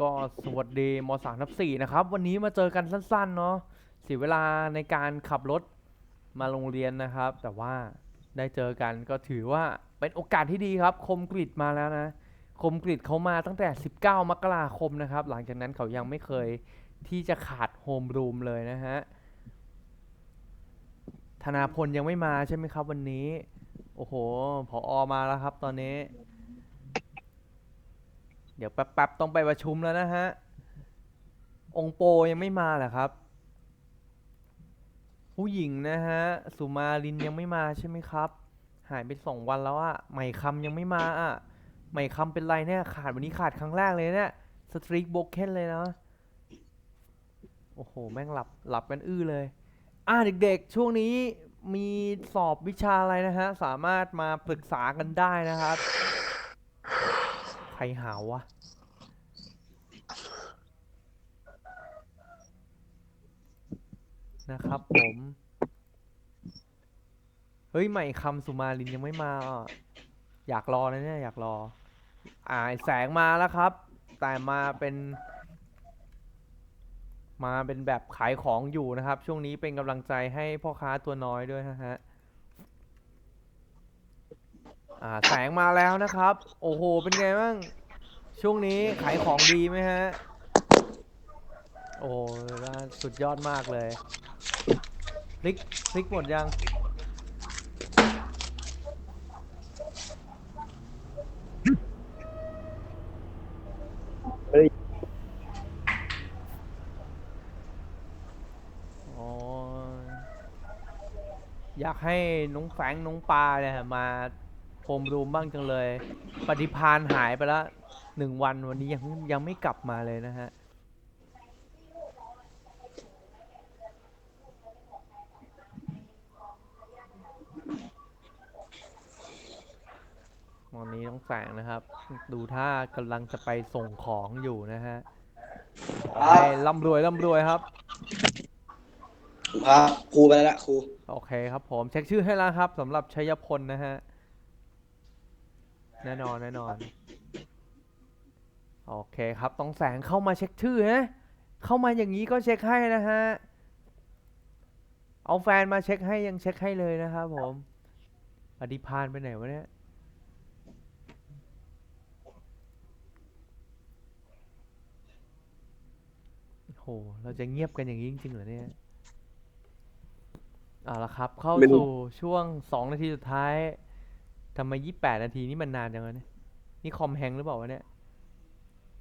ก็สวัสดีมสามทับสี่นะครับ วันนี้มาเจอกันสั้นๆเนาะเสียเวลาในการขับรถมาโรงเรียนนะครับ แต่ว่าได้เจอกันก็ถือว่าเป็นโอกาสที่ดีครับ คมกริดมาแล้วนะ คมกริดเขามาตั้งแต่ 19 มกราคมนะครับ หลังจากนั้นเขายังไม่เคยที่จะขาดโฮมรูมเลยนะฮะธนาพลยังไม่มาใช่ไหมครับ วันนี้ โอ้โหผออมาแล้วครับ ตอนนี้ ดี๋ยวแป๊บๆต้องไปประชุมแล้วนะฮะ องโปยังไม่มาเหรอครับ ผู้หญิงนะฮะ สุมาลินยังไม่มาใช่ไหมครับ หายไปสองวันแล้วอะใหม่คำยังไม่มาอะใหม่คำเป็นไรเนี่ยขาดวันนี้ขาดครั้งแรกเลยเนี่ยสตรีกโบเคนเลยนะ โอ้โห แม่งหลับหลับกันอื้อเลย อ่าเด็กๆ ช่วงนี้มีสอบวิชาอะไรนะฮะ สามารถมาปรึกษากันได้นะครับ รหาวะนะครับผม เฮ้ย ใหม่คำสุมาลินยังไม่มา อยากรอนะเนี่ย อยากรอ อ่าแสงมาแล้วครับ แต่มาเป็น มาเป็นแบบขายของอยู่นะครับ ช่วงนี้เป็นกำลังใจให้พ่อค้าตัวน้อยด้วยนะฮะ อ่าแสงมาแล้วนะครับ โอ้โห เป็นไงบ้าง ช่วงนี้ขายของดีไหมฮะ โอ้โหน่าสุดยอดมากเลย พลิก พลิกหมดยังเฮ้ยอ๋อ อยากให้น้องแฟรงค์น้องปลาเนี่ยมา โฮมรูมบ้างจังเลย ปฏิพานหายไปแล้วหนึ่งวันวันนี้ยังยังไม่กลับมาเลยนะฮะ ตอนนี้น้องแสงนะครับ ดูท่ากำลังจะไปส่งของอยู่นะฮะขอให้ร่ำรวยร่ำรวยครับพาครูไปแล้วละครู โอเคครับผม เช็คชื่อให้แล้วครับสำหรับชัยพลนะฮะ แน่นอนแน่นอน โอเคครับต้องแสงเข้ามาเช็คชื่อฮะเข้ามาอย่างนี้ก็เช็คให้นะฮะ เอาแฟนมาเช็คให้ยังเช็คให้เลยนะครับผม อดิพานไปไหนวะเนี่ย โห เราจะเงียบกันอย่างนี้จริงๆเหรอเนี่ยเอาละครับ เข้าสู่ช่วงสองนาทีสุดท้าย ทำไมยี่แปดนาทีนี่มันนานจังวะเนี่ย นี่คอมแฮงก์หรือเปล่าวะเนี่ย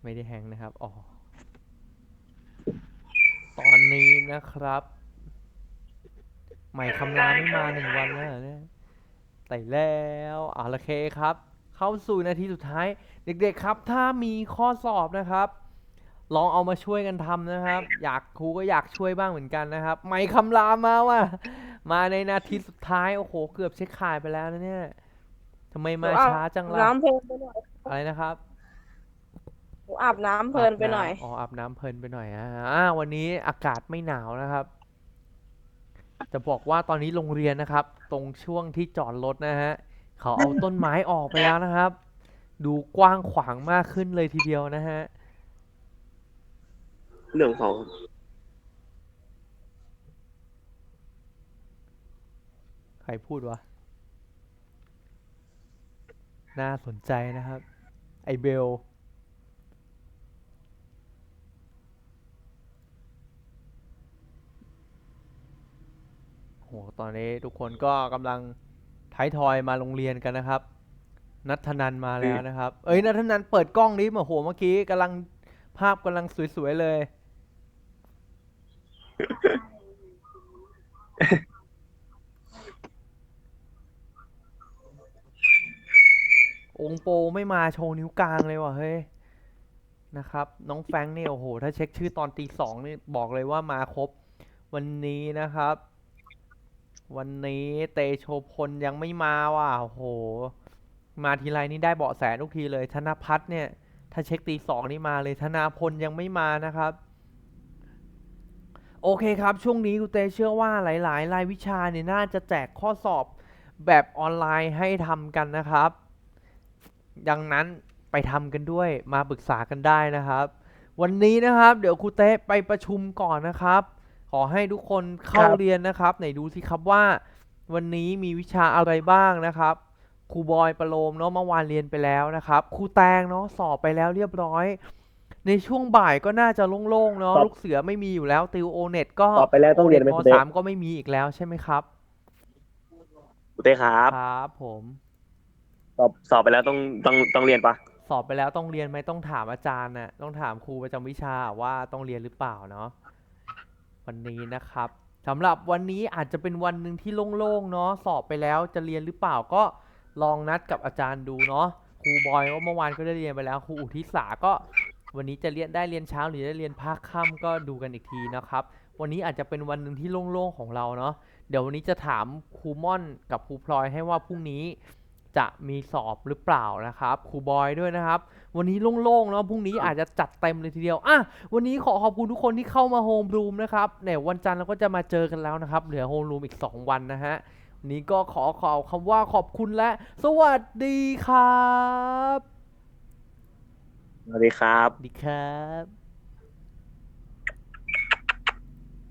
ไม่ได้แฮงก์นะครับ อ๋อ ตอนนี้นะครับ ใหม่คำรามไม่มาหนึ่งวันแล้วเหรอเนี่ยแต่แล้วเอาละเคครับ เข้าสู่นาทีสุดท้าย เด็กๆครับ ถ้ามีข้อสอบนะครับ ลองเอามาช่วยกันทำนะครับ อยากครูก็อยากช่วยบ้างเหมือนกันนะครับ ใหม่คำรามมาว่ะ มาในนาทีสุดท้าย โอ้โห เกือบเช็คขายไปแล้วนะเนี่ย ทำไมมาหนูอาบช้าจังล่ะน้ำเพลินไปหน่อยอะไรนะครับหนูอาบน้ำเพลินไปหน่อยาบำอ๋ออาบน้ำเพลินไปหน่อยอ่าอ่าวันนี้อากาศไม่หนาวนะครับ จะบอกว่าตอนนี้โรงเรียนนะครับ ตรงช่วงที่จอดรถนะฮะเขาเอาต้นไม้ออกไปแล้วนะครับ ดูกว้างขวางมากขึ้นเลยทีเดียวนะฮะ เรื่องของใครพูดวะ น่าสนใจนะครับ ไอเบล โห ตอนนี้ทุกคนก็กำลังท้ายทอยมาโรงเรียนกันนะครับ นัทนันมาแล้วนะครับ เอ้ย นัทนันเปิดกล้องนี้มาโห เมื่อกี้กำลังภาพกำลังสวย ๆ เลย องโปไม่มาโชว์นิ้วกลางเลยว่ะเฮ้ยนะครับ น้องแฟงเนี่ยโอ้โห ถ้าเช็คชื่อตอนตีสองนี่บอกเลยว่ามาครบ วันนี้นะครับ วันนี้เตโชพลยังไม่มาว่ะโอ้โห มาทีไรนี่ได้เบาะแสทุกทีเลยธนพัฒน์เนี่ย ถ้าเช็คตีสองนี่มาเลยธนาพลยังไม่มานะครับโอเคครับ ช่วงนี้กูเตเชื่อว่าหลาย ๆ รายวิชาเนี่ยน่าจะแจกข้อสอบแบบออนไลน์ให้ทำกันนะครับ ดังนั้นไปทำกันด้วยมาปรึกษากันได้นะครับ วันนี้นะครับเดี๋ยวครูเต้ไปประชุมก่อนนะครับ ขอให้ทุกคนเข้าครับ เรียนนะครับไหนดูสิครับว่า วันนี้มีวิชาอะไรบ้างนะครับครูบอยประโลมเนาะเมื่อวานเรียนไปแล้วนะครับครูแตงเนาะสอบไปแล้วเรียบร้อย ในช่วงบ่ายก็น่าจะโล่งๆเนาะครับ ลูกเสือไม่มีอยู่แล้วติวโอเน็ตก็สอบไปแล้วต้องเรียนไหมโครูเต้สามก็ไม่มีอีกแล้วใช่ไหมครับครูเต้ครับ ครับผมส อบสอบไปแล้วต้องต้องต้องเรียนปะสอบไปแล้วต้องเรียนไหมต้องถามอาจารย์น่ะต้องถามครูประจำวิชาว่าต้องเรียนหรือเปล่าเนาะวันนี้นะครับสำหรับวันนี้อาจจะเป็นวันหนึ่งที่โล่งๆเนาะสอบไปแล้วจะเรียนหรือเปล่าก็ลองนัดกับอาจารย์ดูเนาะครูบอยว่าเมื่อวานก็ได้เรียนไปแล้วครูอุทิศาก็ วันนี้จะเรียนได้เรียนเช้าหรือได้เรียนภาคค่ำก็ดูกันอีกทีนะครับ วันนี้อาจจะเป็นวันหนึ่งที่โล่งๆของเราเนาะเดี๋ยววันนี้จะถามครูม่อนกับครูพลอยให้ว่าพรุ่งนี้ จะมีสอบหรือเปล่านะครับครูบอยด้วยนะครับ วันนี้โล่งๆเนาะพรุ่งนี้อาจจะจัดเต็มเลยทีเดียวอะวันนี้ขอขอบคุณทุกคนที่เข้ามาโฮมรูมนะครับเนี่ยวันจันทร์เราก็จะมาเจอกันแล้วนะครับเหลือโฮมรูมอีก 2 วันนะฮะวันนี้ก็ขอขอคำว่าขอบคุณและ สวัสดีครับ สวัสดีครับสวัสดีครับ